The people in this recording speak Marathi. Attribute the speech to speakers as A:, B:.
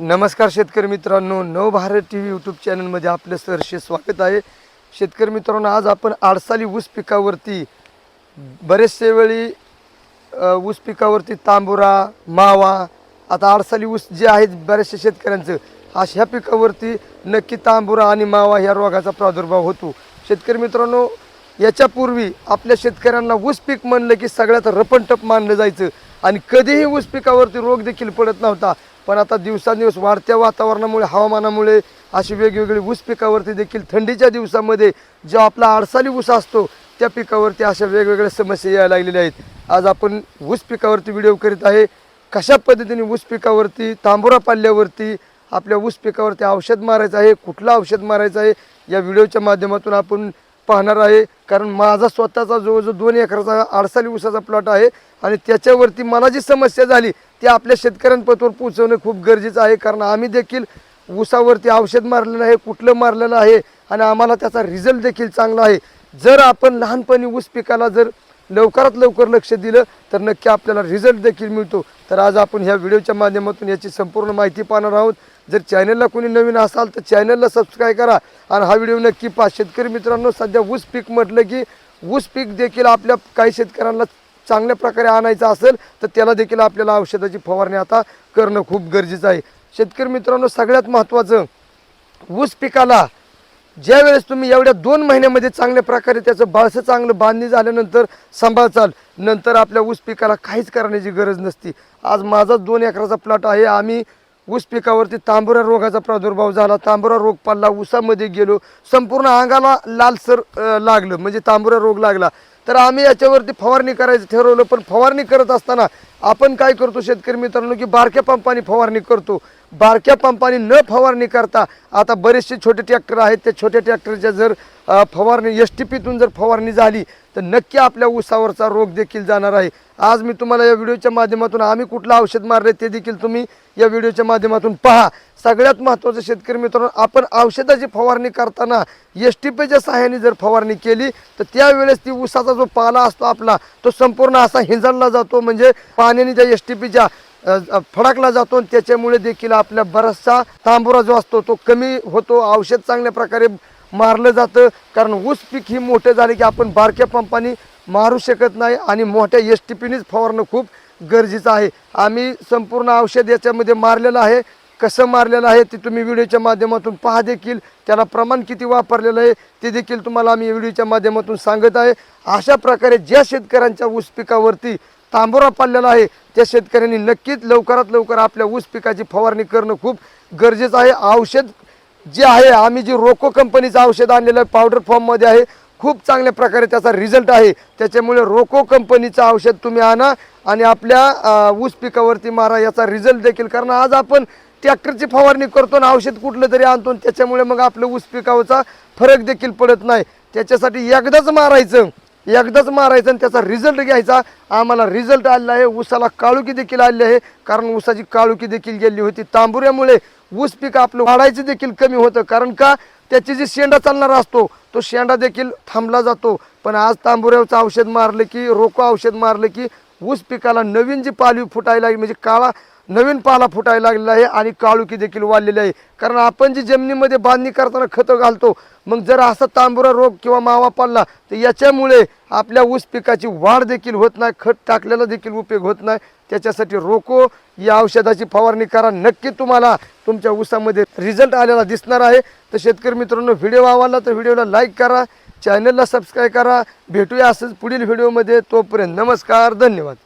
A: नमस्कार शेतकरी मित्रांनो नवभारत टी व्ही यूट्यूब चॅनलमध्ये आपलं सहर्ष स्वागत आहे. शेतकरी मित्रांनो आज आपण आडसाली ऊस पिकावरती बरेचसे वेळी ऊस पिकावरती तांबुरा मावा आता आडसाली ऊस जे आहेत बऱ्याचशा शेतकऱ्यांचं अशा पिकावरती नक्की तांबुरा आणि मावा ह्या रोगाचा प्रादुर्भाव होतो. शेतकरी मित्रांनो याच्यापूर्वी आपल्या शेतकऱ्यांना ऊस पीक म्हणलं की सगळ्यात रपणटप मानलं जायचं आणि कधीही ऊस पिकावरती रोग देखील पडत नव्हता. पण आता दिवसांदिवस वाढत्या वातावरणामुळे हवामानामुळे अशी वेगवेगळी ऊस पिकावरती देखील थंडीच्या दिवसामध्ये जो आपला आडसाली ऊस असतो त्या पिकावरती अशा वेगवेगळ्या समस्या यायला लागलेल्या आहेत. आज आपण ऊस पिकावरती व्हिडिओ करीत आहे. कशा पद्धतीने ऊस पिकावरती तांबोरा पाल्यावरती आपल्या ऊस पिकावरती औषध मारायचं आहे कुठलं औषध मारायचं आहे या व्हिडिओच्या माध्यमातून आपण पाहणार आहे. कारण माझा स्वतःचा जो जो दोन एकराचा आडसाली ऊसाचा प्लॉट आहे आणि त्याच्यावरती मला जी समस्या झाली. ती आपल्या शेतकऱ्यांपर्यंत पोचवणं खूप गरजेचं आहे. कारण आम्ही देखील ऊसावरती औषध मारलेलं आहे कुठलं मारलेलं आहे आणि आम्हाला त्याचा रिझल्ट देखील चांगला आहे. जर आपण लहानपणी ऊस पिकाला जर लवकरात लवकर लक्ष दिलं तर नक्की आपल्याला रिझल्ट देखील मिळतो. तर आज आपण ह्या व्हिडिओच्या माध्यमातून याची संपूर्ण माहिती पाहणार आहोत. जर चॅनलला कोणी नवीन असाल तर चॅनलला सबस्क्राईब करा. आणि हा व्हिडिओ नक्की पहा. शेतकरी मित्रांनो सध्या ऊस पीक म्हटलं की ऊस पीक देखील आपल्या काही शेतकऱ्यांना चांगल्या प्रकारे आणायचं असेल तर त्याला देखील आपल्याला औषधाची फवारणी आता करणं खूप गरजेचं आहे. शेतकरी मित्रांनो सगळ्यात महत्त्वाचं ऊस पिकाला ज्या वेळेस तुम्ही एवढ्या दोन महिन्यामध्ये चांगल्या प्रकारे त्याचं बाळसं चांगलं बांधणी झाल्यानंतर सांभाळचाल नंतर आपल्या ऊस पिकाला काहीच करण्याची गरज नसती. आज माझा दोन एकराचा प्लॉट आहे. आम्ही ऊस पिकावरती तांबुरा रोगाचा प्रादुर्भाव झाला. तांबुरा रोग पडला ऊसामध्ये गेलो. संपूर्ण अंगाला लालसर लागलं. म्हणजे तांबुरा रोग लागला. तर आम्ही याच्यावरती फवारणी करायचं ठरवलं पण फवारणी करत असताना आपण काय करतो शेतकरी मित्रांनो की बारक्या पंपाने फवारणी करतो. बारक्या पंपाने न फवारणी करता आता बरेचसे छोटे ट्रॅक्टर आहेत त्या छोट्या ट्रॅक्टरच्या जर फवारणी एस टी पीतून जर फवारणी झाली तर नक्की आपल्या ऊसावरचा रोग देखील जाणार आहे. आज मी तुम्हाला या व्हिडिओच्या माध्यमातून आम्ही कुठलं औषध मारले ते देखील तुम्ही या व्हिडिओच्या माध्यमातून पहा. सगळ्यात महत्त्वाचं शेतकरी मित्रांनो आपण औषधाची फवारणी करताना एस टी पीच्या सहाय्याने जर फवारणी केली तर त्यावेळेस ती ऊसाचा जो पाला असतो आपला तो संपूर्ण असा हिंजळला जातो. म्हणजे पाण्याने त्या एस टी पीच्या फडकला जातो आणि त्याच्यामुळे देखील आपल्या बराचसा तांबुरा जो असतो तो कमी होतो. औषध चांगल्या प्रकारे मारलं जातं. कारण ऊस पीक ही मोठं झाले की आपण बारक्या पंपाने मारू शकत नाही आणि मोठ्या एस टी पीनेच फवारणं खूप गरजेचं आहे. आम्ही संपूर्ण औषध याच्यामध्ये मारलेलं आहे. कसं मारलेलं आहे ते तुम्ही व्हिडिओच्या माध्यमातून पहा देखील. त्याला प्रमाण किती वापरलेलं आहे ते देखील तुम्हाला आम्ही व्हिडिओच्या माध्यमातून सांगत आहे. अशा प्रकारे ज्या शेतकऱ्यांच्या ऊस पिकावरती तांबोरा पाडलेला आहे त्या शेतकऱ्यांनी नक्कीच लवकरात लवकर आपल्या ऊस पिकाची फवारणी करणं खूप गरजेचं आहे. औषध जे आहे आम्ही जी रोको कंपनीचं औषध आणलेलं आहे पावडर फॉर्ममध्ये आहे खूप चांगल्या प्रकारे त्याचा रिझल्ट आहे. त्याच्यामुळे रोको कंपनीचं औषध तुम्ही आणा आणि आपल्या ऊस पिकावरती मारा याचा रिझल्ट देखील कारण. आज आपण ट्रॅक्टरची फवारणी करतो आणि औषध कुठलं तरी आणतो आणि त्याच्यामुळे मग आपलं ऊस पिकावरचा फरक देखील पडत नाही. त्याच्यासाठी एकदाच मारायचं. एकदाच मारायचं आणि त्याचा रिझल्ट घ्यायचा. आम्हाला रिझल्ट आलेला आहे. ऊसाला काळुकी देखील आली आहे. कारण ऊसाची काळुकी देखील गेली होती. तांबुऱ्यामुळे ऊस पीक आपलं वाढायचं देखील कमी होतं. कारण का? त्याची जी शेंडा चालणारा असतो तो शेंडा देखील थांबला जातो. पण आज तांबुऱ्याचं औषध मारलं की रोको औषध मारलं की ऊस पिकाला नवीन जी पालवी फुटायला म्हणजे काळा नवीन पाला फुटायला लागलेला आहे आणि काळुकी देखील वाढलेली आहे. कारण आपण जी जमिनीमध्ये बांधणी करताना खतं घालतो मग जर असा तांबुरा रोग किंवा मावा पडला तर याच्यामुळे आपल्या ऊस पिकाची वाढ देखील होत नाही खत टाकलेला देखील उपयोग होत नाही. त्याच्यासाठी रोको या औषधाची फवारणी करा. नक्की तुम्हाला तुमच्या ऊसामध्ये रिझल्ट आलेला दिसणार आहे. तर शेतकरी मित्रांनो व्हिडिओ आवडला तर व्हिडिओला लाईक करा चॅनलला सबस्क्राईब करा. भेटूया असंच पुढील व्हिडिओमध्ये तोपर्यंत नमस्कार धन्यवाद.